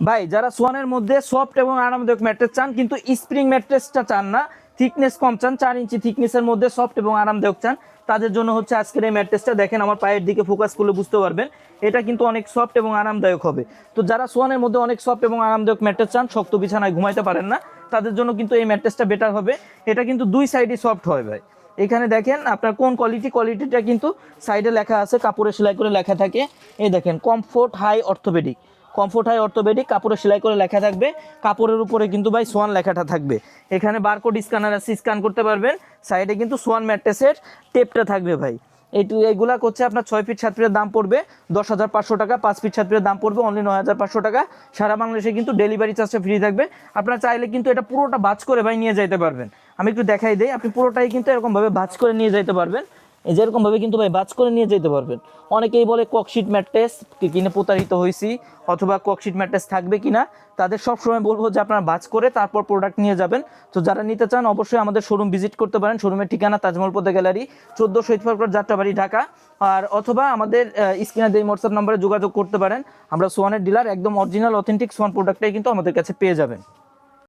ভাই, যারা সোয়ানের মধ্যে সফট এবং আরামদায়ক ম্যাট্রেস চান, কিন্তু স্প্রিং ম্যাট্রেসটা চান না থিকনেস কম চান, চার ইঞ্চি থিকনেসের মধ্যে সফট এবং আরামদায়ক চান, তাদের জন্য হচ্ছে আজকের এই ম্যাট্রেসটা। দেখেন আমার পায়ের দিকে ফোকাস করলে বুঝতে পারবেন, এটা কিন্তু অনেক সফট এবং আরামদায়ক হবে। তো যারা সোয়ানের মধ্যে অনেক সফট এবং আরামদায়ক ম্যাট্রেস চান, শক্ত বিছানায় ঘুমাইতে পারেন না, তাদের জন্য কিন্তু এই ম্যাট্রেসটা বেটার হবে। এটা কিন্তু দুই সাইডই সফট হয় ভাই। এখানে দেখেন আপনার কোন কোয়ালিটি কোয়ালিটিটা কিন্তু সাইডে লেখা আছে, কাপড়ে সেলাই করে লেখা থাকে। এই দেখেন comfort high orthopaedic comfort high orthopaedic কাপড়ে সেলাই করে লেখা থাকবে। কাপড়ের উপরে কিন্তু ভাই সোয়ান লেখাটা থাকবে। এখানে বারকোড স্ক্যানার আছে স্ক্যান করতে পারবেন। সাইডে কিন্তু সোয়ান ম্যাট্রেসের টেপটা থাকবে ভাই। এইটু এইগুলা করছে আপনার ছয় ফিট সাত ফিটের দাম পড়বে। দশ হাজার পাঁচশো টাকা, পাঁচ ফিট সাত ফিটের দাম পড়বে। অনলি নয় হাজার পাঁচশো টাকা। সারা বাংলাদেশে কিন্তু ডেলিভারি চার্জটা ফ্রি থাকবে। আপনারা চাইলে কিন্তু এটা পুরোটা বাজ করে ভাই নিয়ে যাইতে পারবেন। আমি একটু দেখাই দিই, আপনি পুরোটাই কিন্তু এরকমভাবে বাজ করে নিয়ে যাইতে পারবেন। এই যে এরকমভাবে কিন্তু ভাই বাজ করে নিয়ে যেতে পারবেন। অনেকেই বলে ককশিট ম্যাট্রেস কিনে প্রতারিত হয়েছি অথবা ককশিট ম্যাট্রেস থাকবে কিনা, তাদের সবসময় বলব যে আপনারা বাজ করে তারপর প্রোডাক্ট নিয়ে যাবেন। তো যারা নিতে চান অবশ্যই আমাদের শোরুম ভিজিট করতে পারেন। শোরুমের ঠিকানা তাজমহল পদে গ্যালারি, চোদ্দ শহীদ পার্ক যাত্রাবাড়ি, ঢাকা। আর অথবা আমাদের স্ক্রিনে দিয়ে হোয়াটসঅ্যাপ নম্বরে যোগাযোগ করতে পারেন। আমরা সোয়ানের ডিলার একদম অরিজিনাল অথেন্টিক সোয়ান প্রোডাক্টটাই কিন্তু আমাদের কাছে পেয়ে যাবেন।